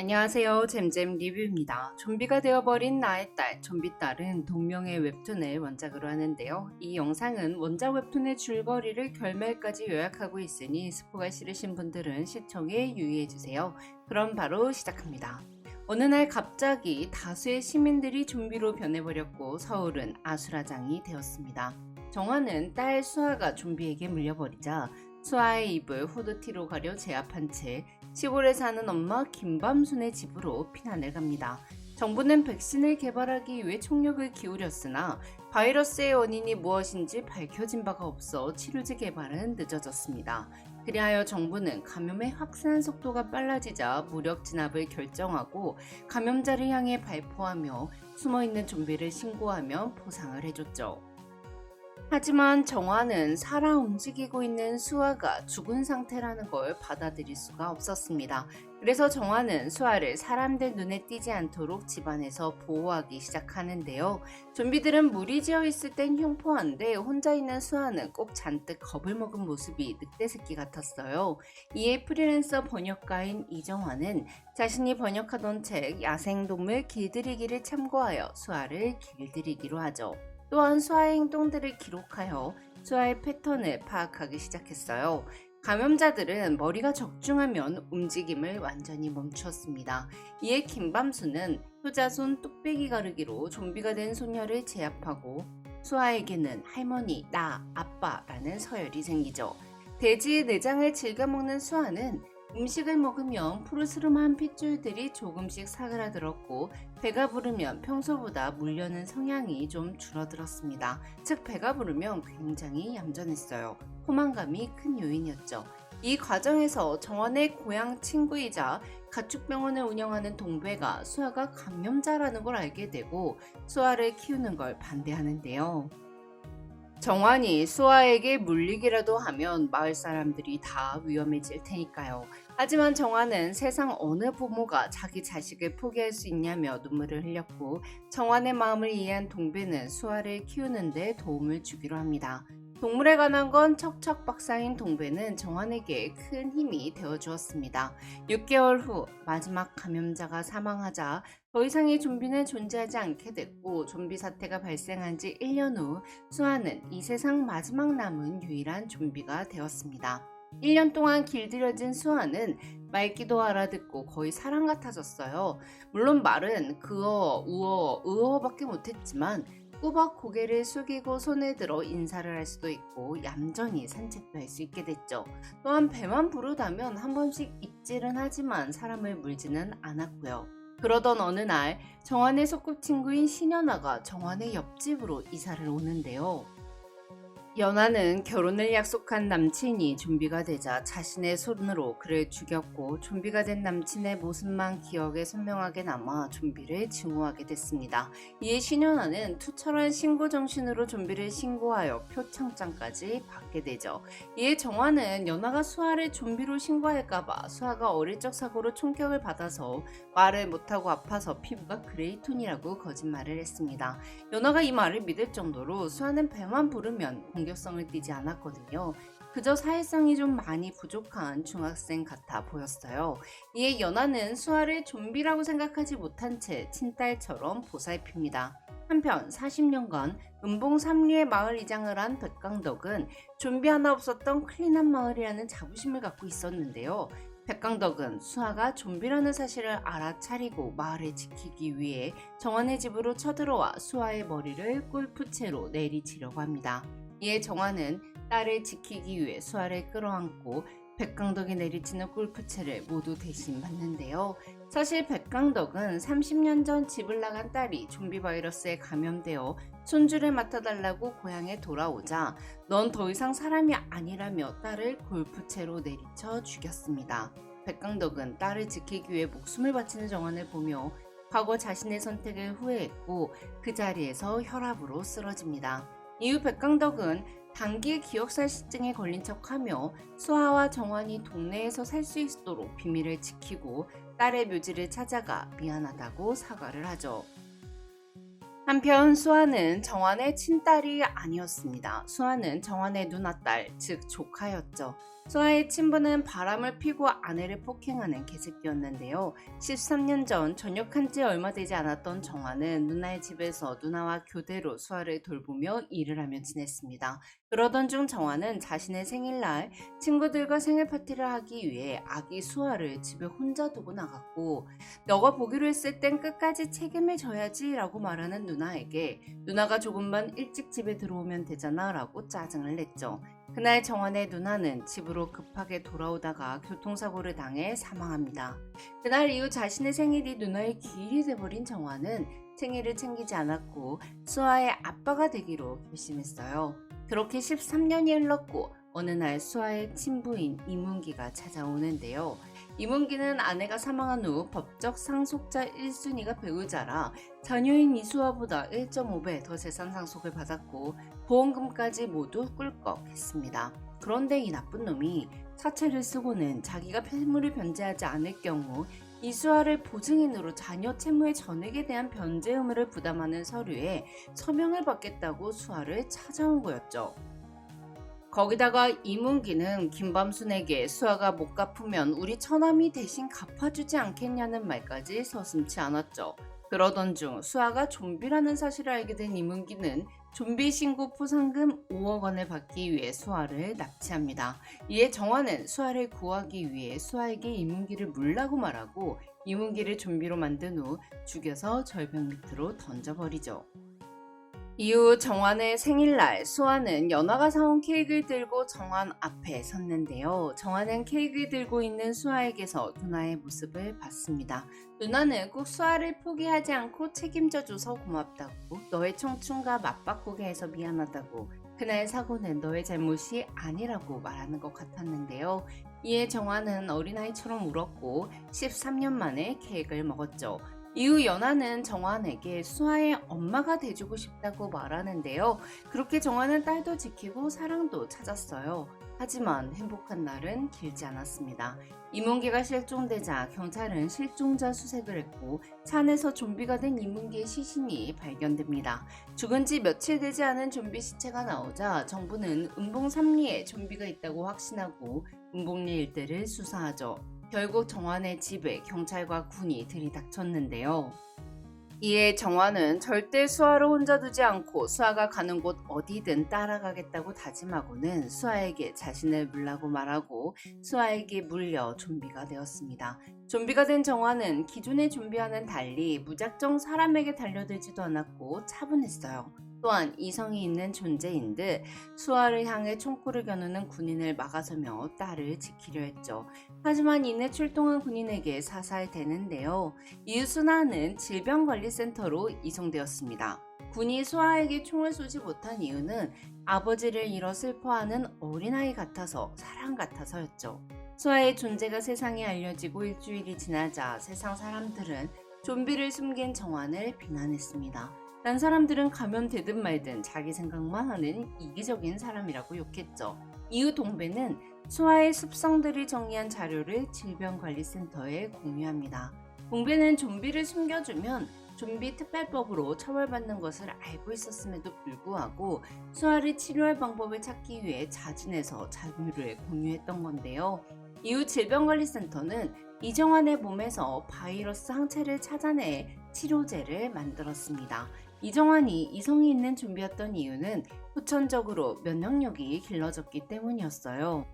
안녕하세요. 잼잼 리뷰입니다. 좀비가 되어버린 나의 딸, 좀비딸은 동명의 웹툰을 원작으로 하는데요. 이 영상은 원작 웹툰의 줄거리를 결말까지 요약하고 있으니 스포가 싫으신 분들은 시청에 유의해주세요. 그럼 바로 시작합니다. 어느 날 갑자기 다수의 시민들이 좀비로 변해버렸고 서울은 아수라장이 되었습니다. 정화는 딸 수아가 좀비에게 물려버리자 수아의 입을 후드티로 가려 제압한 채 시골에 사는 엄마 김밤순의 집으로 피난을 갑니다. 정부는 백신을 개발하기 위해 총력을 기울였으나 바이러스의 원인이 무엇인지 밝혀진 바가 없어 치료제 개발은 늦어졌습니다. 그리하여 정부는 감염의 확산 속도가 빨라지자 무력 진압을 결정하고 감염자를 향해 발포하며 숨어있는 좀비를 신고하며 포상을 해줬죠. 하지만 정화는 살아 움직이고 있는 수아가 죽은 상태라는 걸 받아들일 수가 없었습니다. 그래서 정화는 수아를 사람들 눈에 띄지 않도록 집안에서 보호하기 시작하는데요. 좀비들은 무리지어 있을 땐 흉포한데 혼자 있는 수아는 꼭 잔뜩 겁을 먹은 모습이 늑대 새끼 같았어요. 이에 프리랜서 번역가인 이정화는 자신이 번역하던 책 야생동물 길들이기를 참고하여 수아를 길들이기로 하죠. 또한 수아의 행동들을 기록하여 수아의 패턴을 파악하기 시작했어요. 감염자들은 머리가 적중하면 움직임을 완전히 멈추었습니다. 이에 김밤수는 효자손 뚝배기 가르기로 좀비가 된 소녀를 제압하고 수아에게는 할머니, 나, 아빠라는 서열이 생기죠. 돼지의 내장을 즐겨먹는 수아는 음식을 먹으면 푸르스름한 핏줄들이 조금씩 사그라들었고 배가 부르면 평소보다 물려는 성향이 좀 줄어들었습니다. 즉 배가 부르면 굉장히 얌전했어요. 포만감이 큰 요인이었죠. 이 과정에서 정원의 고향 친구이자 가축병원을 운영하는 동배가 수아가 감염자라는 걸 알게 되고 수아를 키우는 걸 반대하는데요. 정환이 수아에게 물리기라도 하면 마을 사람들이 다 위험해질 테니까요. 하지만 정환은 세상 어느 부모가 자기 자식을 포기할 수 있냐며 눈물을 흘렸고 정환의 마음을 이해한 동배는 수아를 키우는데 도움을 주기로 합니다. 동물에 관한 건 척척 박사인 동배는 정환에게 큰 힘이 되어 주었습니다. 6개월 후 마지막 감염자가 사망하자 더 이상의 좀비는 존재하지 않게 됐고 좀비 사태가 발생한 지 1년 후 수아는 이 세상 마지막 남은 유일한 좀비가 되었습니다. 1년 동안 길들여진 수아는 말기도 알아듣고 거의 사람 같아졌어요. 물론 말은 그어, 우어, 의어밖에 못했지만 꾸벅 고개를 숙이고 손을 들어 인사를 할 수도 있고 얌전히 산책도 할 수 있게 됐죠. 또한 배만 부르다면 한 번씩 입질은 하지만 사람을 물지는 않았고요. 그러던 어느 날 정환의 소꿉친구인 신현아가 정환의 옆집으로 이사를 오는데요. 연하는 결혼을 약속한 남친이 좀비가 되자 자신의 손으로 그를 죽였고 좀비가 된 남친의 모습만 기억에 선명하게 남아 좀비를 증오하게 됐습니다. 이에 신현아는 투철한 신고 정신으로 좀비를 신고하여 표창장까지 받게 되죠. 이에 정화는 연하가 수아를 좀비로 신고할까봐 수아가 어릴 적 사고로 총격을 받아서 말을 못하고 아파서 피부가 그레이톤이라고 거짓말을 했습니다. 연하가 이 말을 믿을 정도로 수아는 배만 부르면 공 격성을 띠지 않았거든요. 그저 사회성이 좀 많이 부족한 중학생 같아 보였어요. 이에 연하는 수아를 좀비라고 생각하지 못한 채 친딸처럼 보살핍니다. 한편 40년간 은봉 삼리의 마을 이장을 한 백강덕은 좀비 하나 없었던 클린한 마을이라는 자부심을 갖고 있었는데요. 백강덕은 수아가 좀비라는 사실을 알아차리고 마을을 지키기 위해 정원의 집으로 쳐들어와 수아의 머리를 골프채로 내리치려고 합니다. 이에 정화는 딸을 지키기 위해 수아를 끌어안고 백강덕이 내리치는 골프채를 모두 대신 받는데요. 사실 백강덕은 30년 전 집을 나간 딸이 좀비 바이러스에 감염되어 손주를 맡아달라고 고향에 돌아오자 넌 더 이상 사람이 아니라며 딸을 골프채로 내리쳐 죽였습니다. 백강덕은 딸을 지키기 위해 목숨을 바치는 정원을 보며 과거 자신의 선택을 후회했고 그 자리에서 혈압으로 쓰러집니다. 이후 백강덕은 단기 기억살시증에 걸린 척하며 수아와 정환이 동네에서 살 수 있도록 비밀을 지키고 딸의 묘지를 찾아가 미안하다고 사과를 하죠. 한편 수아는 정환의 친딸이 아니었습니다. 수아는 정환의 누나딸, 즉 조카였죠. 수아의 친부는 바람을 피고 아내를 폭행하는 개새끼였는데요. 13년 전 전역한 지 얼마 되지 않았던 정화는 누나의 집에서 누나와 교대로 수아를 돌보며 일을 하며 지냈습니다. 그러던 중 정화는 자신의 생일날 친구들과 생일 파티를 하기 위해 아기 수아를 집에 혼자 두고 나갔고 너가 보기로 했을 땐 끝까지 책임을 져야지 라고 말하는 누나 에게 누나가 조금만 일찍 집에 들어오면 되잖아 라고 짜증을 냈죠. 그날 정환의 누나는 집으로 급하게 돌아오다가 교통사고를 당해 사망합니다. 그날 이후 자신의 생일이 누나의 기일이 돼버린 정환은 생일을 챙기지 않았고 수아의 아빠가 되기로 결심했어요. 그렇게 13년이 흘렀고 어느 날 수아의 친부인 이문기가 찾아오는데요. 이문기는 아내가 사망한 후 법적 상속자 1순위가 배우자라 자녀인 이수아보다 1.5배 더 재산 상속을 받았고 보험금까지 모두 꿀꺽 했습니다. 그런데 이 나쁜 놈이 사채를 쓰고는 자기가 폐물을 변제하지 않을 경우 이수아를 보증인으로 자녀 채무의 전액에 대한 변제 의무를 부담하는 서류에 서명을 받겠다고 수아를 찾아온 거였죠. 거기다가 이문기는 김밤순에게 수아가 못 갚으면 우리 처남이 대신 갚아주지 않겠냐는 말까지 서슴치 않았죠. 그러던 중 수아가 좀비라는 사실을 알게 된 이문기는 좀비 신고 포상금 5억 원을 받기 위해 수아를 납치합니다. 이에 정화는 수아를 구하기 위해 수아에게 이문기를 물라고 말하고 이문기를 좀비로 만든 후 죽여서 절벽 밑으로 던져버리죠. 이후 정환의 생일날 수아는 연화가 사온 케이크를 들고 정환 앞에 섰는데요. 정환은 케이크를 들고 있는 수아에게서 누나의 모습을 봤습니다. 누나는 꼭 수아를 포기하지 않고 책임져줘서 고맙다고 너의 청춘과 맞바꾸게 해서 미안하다고 그날 사고는 너의 잘못이 아니라고 말하는 것 같았는데요. 이에 정환은 어린아이처럼 울었고 13년 만에 케이크를 먹었죠. 이후 연하는 정환에게 수아의 엄마가 돼주고 싶다고 말하는데요. 그렇게 정환은 딸도 지키고 사랑도 찾았어요. 하지만 행복한 날은 길지 않았습니다. 이문기가 실종되자 경찰은 실종자 수색을 했고 차 안에서 좀비가 된 이문기의 시신이 발견됩니다. 죽은 지 며칠 되지 않은 좀비 시체가 나오자 정부는 은봉 3리에 좀비가 있다고 확신하고 은봉리 일대를 수사하죠. 결국 정환의 집에 경찰과 군이 들이닥쳤는데요. 이에 정환은 절대 수아를 혼자 두지 않고 수아가 가는 곳 어디든 따라가겠다고 다짐하고는 수아에게 자신을 물라고 말하고 수아에게 물려 좀비가 되었습니다. 좀비가 된 정환은 기존의 좀비와는 달리 무작정 사람에게 달려들지도 않았고 차분했어요. 또한 이성이 있는 존재인 듯 수아를 향해 총구를 겨누는 군인을 막아서며 딸을 지키려 했죠. 하지만 이내 출동한 군인에게 사살되는데요. 이후 수아는 질병관리센터로 이송되었습니다. 군이 수아에게 총을 쏘지 못한 이유는 아버지를 잃어 슬퍼하는 어린아이 같아서 사랑 같아서였죠. 수아의 존재가 세상에 알려지고 일주일이 지나자 세상 사람들은 좀비를 숨긴 정환을 비난했습니다. 딴 사람들은 가면 되든 말든 자기 생각만 하는 이기적인 사람이라고 욕했죠. 이후 동배는 수아의 습성들을 정리한 자료를 질병관리센터에 공유합니다. 동배는 좀비를 숨겨주면 좀비 특별법으로 처벌받는 것을 알고 있었음에도 불구하고 수아를 치료할 방법을 찾기 위해 자진해서 자료를 공유했던 건데요. 이후 질병관리센터는 이정환의 몸에서 바이러스 항체를 찾아내 치료제를 만들었습니다. 이정환이 이성이 있는 좀비였던 이유는 후천적으로 면역력이 길러졌기 때문이었어요.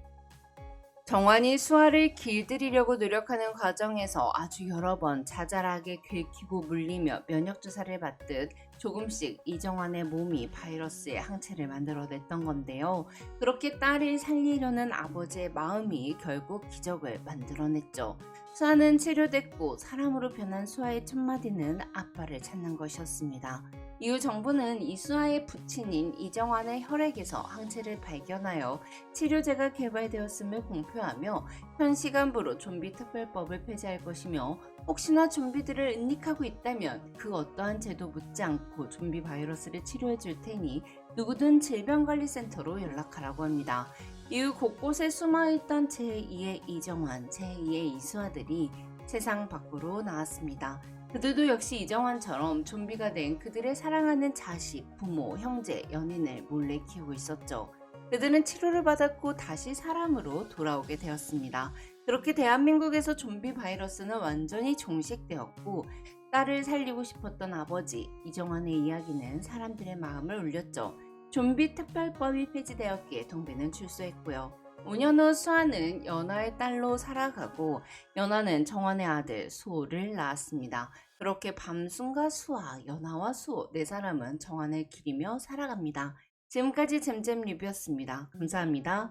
정환이 수아를 길들이려고 노력하는 과정에서 아주 여러 번 자잘하게 긁히고 물리며 면역 주사를 받듯 조금씩 이정환의 몸이 바이러스의 항체를 만들어냈던 건데요. 그렇게 딸을 살리려는 아버지의 마음이 결국 기적을 만들어냈죠. 수아는 치료됐고 사람으로 변한 수아의 첫 마디는 아빠를 찾는 것이었습니다. 이후 정부는 이수아의 부친인 이정환의 혈액에서 항체를 발견하여 치료제가 개발되었음을 공표하며 현 시간부로 좀비 특별법을 폐지할 것이며 혹시나 좀비들을 은닉하고 있다면 그 어떠한 제도 묻지 않고 좀비 바이러스를 치료해 줄 테니 누구든 질병관리센터로 연락하라고 합니다. 이후 곳곳에 숨어있던 제2의 이정환, 제2의 이수아들이 세상 밖으로 나왔습니다. 그들도 역시 이정환처럼 좀비가 된 그들의 사랑하는 자식, 부모, 형제, 연인을 몰래 키우고 있었죠. 그들은 치료를 받았고 다시 사람으로 돌아오게 되었습니다. 그렇게 대한민국에서 좀비 바이러스는 완전히 종식되었고 딸을 살리고 싶었던 아버지 이정환의 이야기는 사람들의 마음을 울렸죠. 좀비 특별법이 폐지되었기에 동배는 출소했고요. 5년 후 수아는 연하의 딸로 살아가고 연하는 정환의 아들 수호를 낳았습니다. 그렇게 밤순과 수아, 연하와 수호 네 사람은 정환을 기리며 살아갑니다. 지금까지 잼잼 리뷰였습니다. 감사합니다.